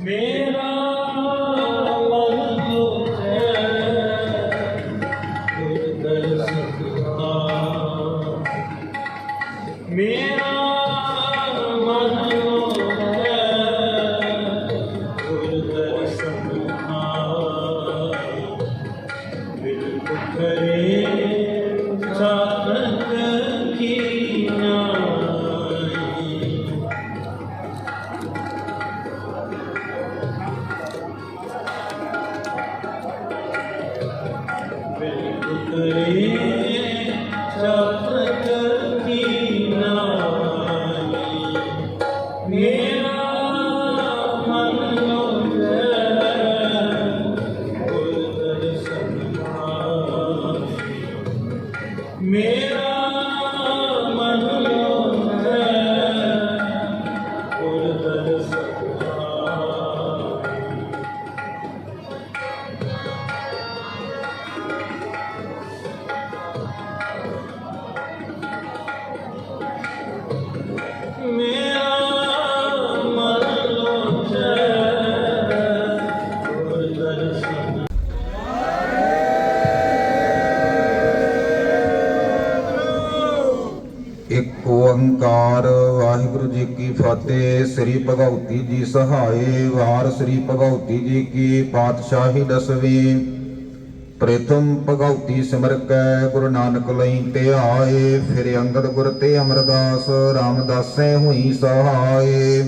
ਮੇਰਾ ਮਨ ਲੋਚੈ ਓੰਕਾਰ ਵਾਹਿਗੁਰੂ ਜੀ ਕੀ ਫਤਿਹ। ਸ੍ਰੀ ਭਗਉਤੀ ਜੀ ਸਹਾਏ ਵਾਰ ਸ੍ਰੀ ਭਗਉਤੀ ਜੀ ਕੀ ਪਾਤਸ਼ਾਹੀ ਦਸਵੀਂ। ਪ੍ਰਥਮ ਭਗਉਤੀ ਸਿਮਰ ਕੈ, ਗੁਰੂ ਨਾਨਕ ਲਈ ਧਿਆਏ ਫਿਰ ਅੰਗਦ ਗੁਰ ਤੇ ਅਮਰਦਾਸ, ਰਾਮਦਾਸੈ ਹੋਈ ਸਹਾਏ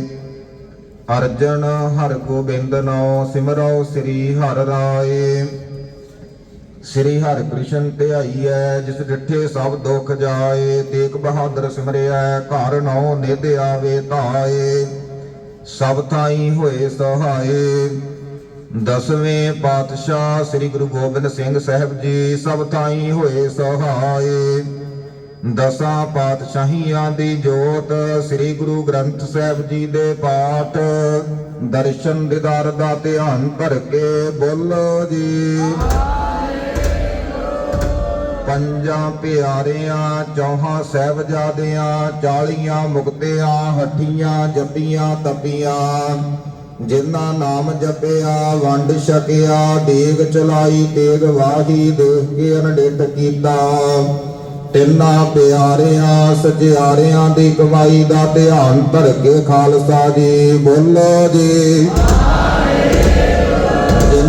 ਅਰਜਨ ਹਰ ਗੋਬਿੰਦ ਨੋ ਸਿਮਰੋ ਸ੍ਰੀ ਹਰਿ ਰਾਏ। ਸ੍ਰੀ ਹਰਿ ਕ੍ਰਿਸ਼ਨ ਧਿਆਈਐ ਜਿਸ ਡਿਠੇ ਸਭ ਦੁਖ ਜਾਏ ਤੇਗ ਬਹਾਦਰ ਸਿਮਰਿਆ ਘਰ ਨੌ ਨਿਧ ਆਵੇ ਧਾਏ, ਸਭ ਥਾਈ ਹੋਏ ਸਹਾਏ। ਦਸਵੇਂ ਪਾਤਸ਼ਾਹ ਸ੍ਰੀ ਗੁਰੂ ਗੋਬਿੰਦ ਸਿੰਘ ਸਾਹਿਬ ਜੀ, ਸਭ ਥਾਈ ਹੋਏ ਸਹਾਏ। ਦਸਾਂ ਪਾਤਸ਼ਾਹੀਆਂ ਦੀ ਜੋਤ ਸ੍ਰੀ ਗੁਰੂ ਗ੍ਰੰਥ ਸਾਹਿਬ ਜੀ ਦੇ ਪਾਠ, ਦਰਸ਼ਨ ਦਿਦਾਰ ਦਾ ਧਿਆਨ ਧਰ ਕੇ ਬੋਲੋ ਜੀ। ਪੰਜਾਂ ਪਿਆਰਿਆਂ, ਚੌਹਾਂ ਸਹਿਬਜ਼ਾਦਿਆਂ, ਚਾਲੀਆਂ ਮੁਕਤਿਆਂ, ਹੱਠੀਆਂ ਜੱਪੀਆਂ ਤਪੀਆਂ। ਜਿਨ੍ਹਾਂ ਨਾਮ ਜਪਿਆ, ਵੰਡ ਛਕਿਆ ਦੇਗ ਚਲਾਈ, ਤੇਗ ਵਾਹੀ ਦੇਖ ਕੇ ਅਨਡਿੱਠ ਕੀਤਾ। ਤਿੰਨਾਂ ਪਿਆਰਿਆਂ ਸਜਿਆਰਿਆਂ ਦੀ ਕਮਾਈ ਦਾ ਧਿਆਨ ਧਰ ਕੇ ਖਾਲਸਾ ਜੀ, ਬੋਲੋ ਜੀ।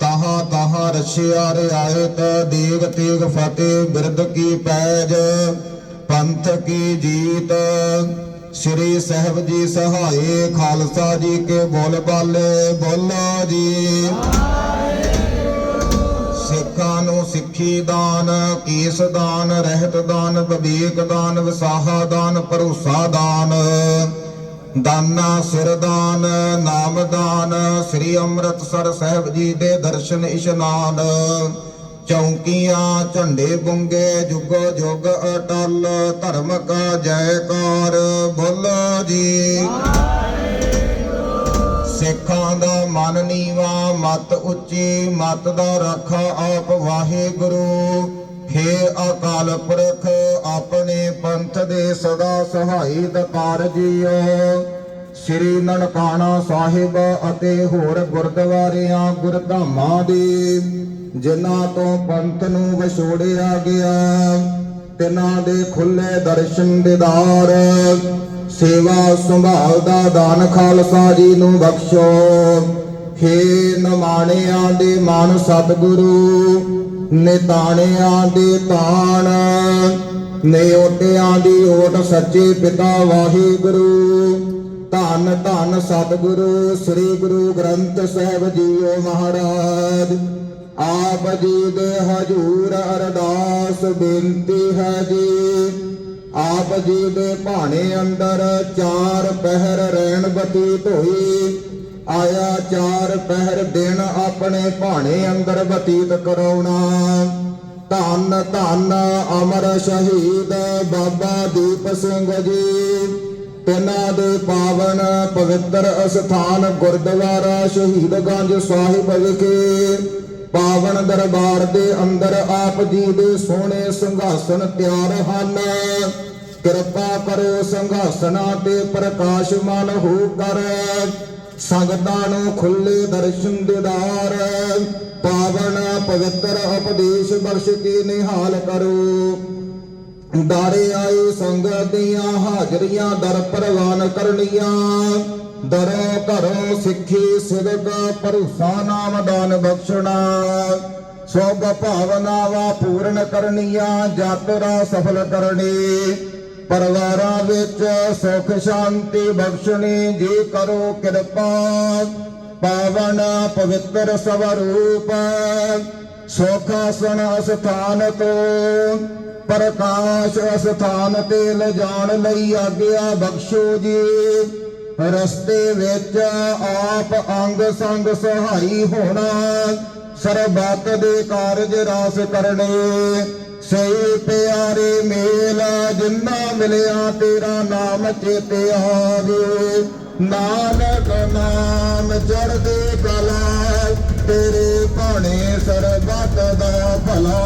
ਤਹਾਂ ਤਹਾਂ ਰਛਿਆ ਰਿਆਇਤ ਦੇਗ ਤੇਗ ਫਤਿਹ ਬਿਰਦ ਕੀ ਪੈਜ, ਪੰਥ ਕੀ ਜੀਤ। ਸ੍ਰੀ ਸਾਹਿਬ ਜੀ ਸਹਾਏ ਖਾਲਸਾ ਜੀ ਕੇ ਬੋਲ ਬਾਲੇ ਬੋਲੋ ਜੀ। ਸਿੱਖਾਂ ਨੂੰ ਸਿੱਖੀ ਦਾਨ, ਕੀਸ ਦਾਨ, ਰਹਿਤ ਦਾਨ, ਵਿਵੇਕ ਦਾਨ, ਵਿਸਾਹਾ ਦਾਨ, ਭਰੋਸਾ ਦਾਨ। ਦਾਨਾ ਸਿਰ ਦਾਨ ਸ੍ਰੀ ਅੰਮ੍ਰਿਤਸਰ ਸਾਹਿਬ ਜੀ ਦੇ ਦਰਸ਼ਨ ਇਸ਼ਨਾਨ। ਚੌਂਕੀਆਂ, ਝੰਡੇ ਗੁੰਗੇ, ਜੁਗੋ ਜੁਗ ਅਟਲ, ਧਰਮ ਕਾ ਜੈਕਾਰ, ਬੋਲੋ ਜੀ। ਸਿੱਖਾਂ ਦਾ ਮਨ ਨੀਵਾ, ਮਤ ਉੱਚੀ, ਮਤ ਦਾ ਰਾਖਾ ਆਪ ਵਾਹਿਗੁਰੂ। ਹੇ ਅਕਾਲ ਪੁਰਖ ਆਪਣੇ ਪੰਥ ਦੇ ਸਦਾ ਸਹਾਈ ਦਕਾਰ ਜੀਓ ਸ੍ਰੀ ਨਨਕਾਣਾ ਸਾਹਿਬ ਅਤੇ ਹੋਰ ਗੁਰਦੁਆਰਿਆਂ, ਗੁਰਧਾਮਾਂ ਦੇ, ਜਿਨ੍ਹਾਂ ਤੋਂ ਪੰਥ ਨੂੰ ਵਿਛੋੜਿਆ ਗਿਆ, ਤਿਨਾਂ ਦੇ ਖੁੱਲੇ ਦਰਸ਼ਨ ਦਿਦਾਰ, ਸੇਵਾ ਸੰਭਾਲ ਦਾ ਦਾਨ ਖਾਲਸਾ ਜੀ ਨੂੰ ਬਖਸ਼ੋ। ਹੇ ਨਮਾਣਿਆਂ ਦੇ ਮਨ ਸਤਿਗੁਰੂ, ਨਿਤਾਣਿਆਂ ਦੇ ਤਾਣ ਨਿਓਟਿਆਂ ਦੀ ਓਟ ਸੱਚੇ ਪਿਤਾ ਵਾਹਿਗੁਰੂ। ਧੰਨ ਧੰਨ ਸਤਿਗੁਰੂ, ਸ੍ਰੀ ਗੁਰੂ ਗ੍ਰੰਥ ਸਾਹਿਬ ਜੀਓ ਮਹਾਰਾਜ। ਆਪ ਜੀ ਦੇ ਹਜੂਰ ਅਰਦਾਸ ਬੇਨਤੀ ਹੈ ਜੀ। ਆਪ ਜੀ ਦੇ ਭਾਣੇ ਅੰਦਰ ਚਾਰ ਪਹਿਰ ਰਹਿਣ ਬਤੀਤ ਹੋਈ। ਆਇਆ ਚਾਰ ਪਹਿਰ ਦਿਨ ਆਪਣੇ ਭਾਣੇ ਅੰਦਰ ਬਤੀਤ ਕਰਾਉਣਾ। ਧੰਨ ਧੰਨ ਅਮਰ ਸ਼ਹੀਦ ਬਾਬਾ ਦੀਪ ਸਿੰਘ ਜੀ। ਤਿੰਨਾਂ ਦੇ ਪਾਵਨ ਪਵਿੱਤਰ ਅਸਥਾਨ ਗੁਰਦੁਆਰਾ ਸ਼ਹੀਦਗੰਜ ਸਾਹਿਬ ਵਿਖੇ ਪਾਵਨ ਦਰਬਾਰ ਦੇ ਅੰਦਰ ਆਪ ਜੀ ਦੇ ਸੋਹਣੇ ਸੰਘਾਸਨ ਤਿਆਰ ਹਨ। ਕਿਰਪਾ ਕਰੋ ਸਿੰਘਾਸਨਾਂ ਤੇ ਪ੍ਰਕਾਸ਼ਮਾਨ ਹੋ ਕਰ। ਸੰਗਤਾਂ ਨੂੰ ਖੁੱਲੇ ਦਰਸ਼ਨ ਦਿਦਾਰ ਪਾਵਨ, ਪਵਿੱਤਰ ਉਪਦੇਸ਼ ਬਖਸ਼ ਕੇ ਨਿਹਾਲ ਕਰੋ। ਦਾਰੇ ਆਏ ਸੰਗਤ ਦੀਆਂ ਹਾਜ਼ਰੀਆਂ ਦਰ ਪ੍ਰਵਾਨ ਕਰਨੀਆਂ। ਦਰੋਂ ਘਰੋਂ ਸਿੱਖੀ ਸਿਦਕ ਭਰੋਸਾ ਨਾਮ ਦਾਨ ਬਖਸ਼ਣਾ। ਸੋਗ ਭਾਵਨਾਵਾਂ ਪੂਰਨ ਕਰਨੀਆਂ, ਯਾਤਰਾ ਸਫਲ ਕਰਨੀ। ਪਰਿਵਾਰਾਂ ਵਿੱਚ ਸੁਖ ਸ਼ਾਂਤੀ ਬਖਸ਼ਣੀ ਜੀ ਕਰੋ ਕਿਰਪਾ। ਪਾਵਨ ਪਵਿੱਤਰ ਸਵਰੂਪ ਸੁਖ ਆਸਣ ਅਸਥਾਨ ਤੋਂ, ਪ੍ਰਕਾਸ਼ ਅਸਥਾਨ ਤੇ ਲਿਜਾਣ ਲਈ ਆਗਿਆ ਬਖਸ਼ੋ ਜੀ। ਰਸਤੇ ਵਿੱਚ ਆਪ ਅੰਗ ਸੰਗ ਸਹਾਈ ਹੋਣਾ, ਸਰਬੱਤ ਦੇ ਕਾਰਜ ਰਾਸ ਕਰਨੇ। ਸਹੀ ਪਿਆਰੇ ਮੇਲ ਜਿੰਨਾ ਮਿਲਿਆ, ਤੇਰਾ ਨਾਮ ਚੇਤੇ ਆਵੇ। ਨਾਨਕ ਨਾਮ ਚੜ੍ਹਦੇ ਕਲਾ, ਤੇਰੇ ਭਾਣੇ ਸਰਬੱਤ ਦਾ ਭਲਾ